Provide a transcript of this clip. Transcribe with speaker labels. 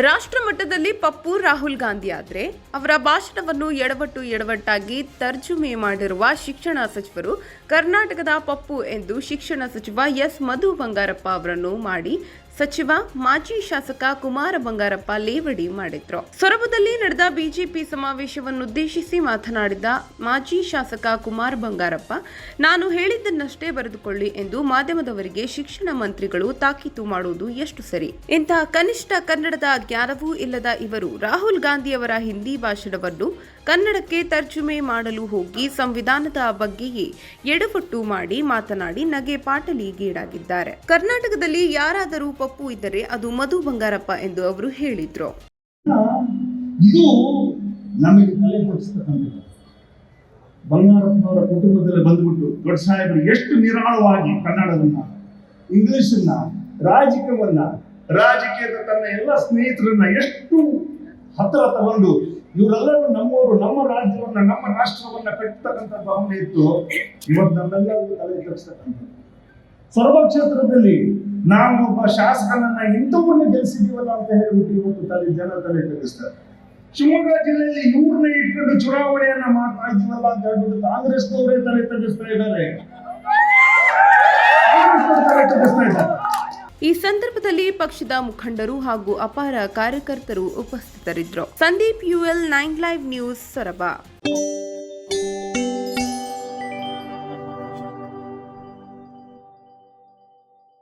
Speaker 1: ರಾಷ್ಟ್ರ ಮಟ್ಟದಲ್ಲಿ ಪಪ್ಪು ರಾಹುಲ್ ಗಾಂಧಿ ಆದ್ರೆ ಅವರ ಭಾಷಣವನ್ನು ಎಡವಟ್ಟು ಎಡವಟ್ಟಾಗಿ ತರ್ಜುಮೆ ಮಾಡಿರುವ ಶಿಕ್ಷಣ ಸಚಿವರು ಕರ್ನಾಟಕದ ಪಪ್ಪು ಎಂದು ಶಿಕ್ಷಣ ಸಚಿವ ಎಸ್ ಮಧು ಬಂಗಾರಪ್ಪ ಅವರನ್ನು ಮಾಡಿ ಸಚಿವ, ಮಾಜಿ ಶಾಸಕ ಕುಮಾರ ಬಂಗಾರಪ್ಪ ಲೇವಡಿ ಮಾಡಿದ್ರು. ಸೊರಬದಲ್ಲಿ ನಡೆದ ಬಿಜೆಪಿ ಸಮಾವೇಶವನ್ನುದ್ದೇಶಿಸಿ ಮಾತನಾಡಿದ ಮಾಜಿ ಶಾಸಕ ಕುಮಾರ ಬಂಗಾರಪ್ಪ, ನಾನು ಹೇಳಿದ್ದನ್ನಷ್ಟೇ ಬರೆದುಕೊಳ್ಳಿ ಎಂದು ಮಾಧ್ಯಮದವರಿಗೆ ಶಿಕ್ಷಣ ಮಂತ್ರಿಗಳು ತಾಕೀತು ಮಾಡುವುದು ಎಷ್ಟು ಸರಿ? ಇಂತಹ ಕನಿಷ್ಠ ಕನ್ನಡದ ಜ್ಞಾನವೂ ಇಲ್ಲದ ಇವರು ರಾಹುಲ್ ಗಾಂಧಿಯವರ ಹಿಂದಿ ಭಾಷಣವನ್ನು ಕನ್ನಡಕ್ಕೆ ತರ್ಜುಮೆ ಮಾಡಲು ಹೋಗಿ ಸಂವಿಧಾನದ ಬಗ್ಗೆಯೇ ಎಡವಟ್ಟು ಮಾಡಿ ಮಾತನಾಡಿ ನಗೆ ಪಾಟಲಿಗೀಡಾಗಿದ್ದಾರೆ. ಕರ್ನಾಟಕದಲ್ಲಿ ಯಾರಾದರೂ ಪಪ್ಪು ಇದ್ದರೆ ಅದು ಮಧು ಬಂಗಾರಪ್ಪ ಎಂದು ಅವರು ಹೇಳಿದ್ರು.
Speaker 2: ಇದು ನಮಗೆ ತಲೆ ಬಂಗಾರಪ್ಪನವರ ಕುಟುಂಬದಲ್ಲಿ ಬಂದ್ಬಿಟ್ಟು ದೊಡ್ಡ ಸಾಹೇಬರು ಎಷ್ಟು ನಿರಾಳವಾಗಿ ಕನ್ನಡವನ್ನ ಇಂಗ್ಲಿಷನ್ನ ರಾಜಕೀಯವನ್ನ, ರಾಜಕೀಯದ ತನ್ನ ಎಲ್ಲ ಸ್ನೇಹಿತರನ್ನ ಎಷ್ಟು ಹತ್ತಿರ ತಗೊಂಡು ಇವರೆಲ್ಲರೂ ನಮ್ಮವರು, ನಮ್ಮ ರಾಜ್ಯವನ್ನ, ನಮ್ಮ ರಾಷ್ಟ್ರವನ್ನ ಕಟ್ಟತಕ್ಕಂಥ ಭಾವನೆ ಇತ್ತು. ಇವತ್ತು ನಮ್ಮೆಲ್ಲರಿಗೂ ತಲೆ ಕೆಡಿಸ್ತಕ್ಕಂಥದ್ದು ಸರ್ವ ಕ್ಷೇತ್ರದಲ್ಲಿ ನಾವು ಒಬ್ಬ ಶಾಸಕನನ್ನ ಇಂಥವನ್ನ ಗೆಲ್ಲಿಸಿದೀವಲ್ಲ ಅಂತ ಹೇಳ್ಬಿಟ್ಟು ಇವತ್ತು ತಲೆ ಜನ ತಲೆ ಕೆಡಿಸ್ತಾರೆ. ಶಿವಮೊಗ್ಗ ಜಿಲ್ಲೆಯಲ್ಲಿ ಇವ್ರನ್ನ ಇಟ್ಕೊಂಡು ಚುನಾವಣೆಯನ್ನ ಮಾಡ್ತಾ ಇದೀವಲ್ಲ ಅಂತ ಹೇಳ್ಬಿಟ್ಟು ಕಾಂಗ್ರೆಸ್ನವರೇ ತಲೆ ತಲೆ ತಗ್ಗಿಸ್ತಾ ಇದ್ದಾರೆ.
Speaker 1: ಈ ಸಂದರ್ಭದಲ್ಲಿ ಪಕ್ಷದ ಮುಖಂಡರು ಹಾಗೂ ಅಪಾರ ಕಾರ್ಯಕರ್ತರು ಉಪಸ್ಥಿತರಿದ್ದರು. Sandeep UL nine live news Soraba.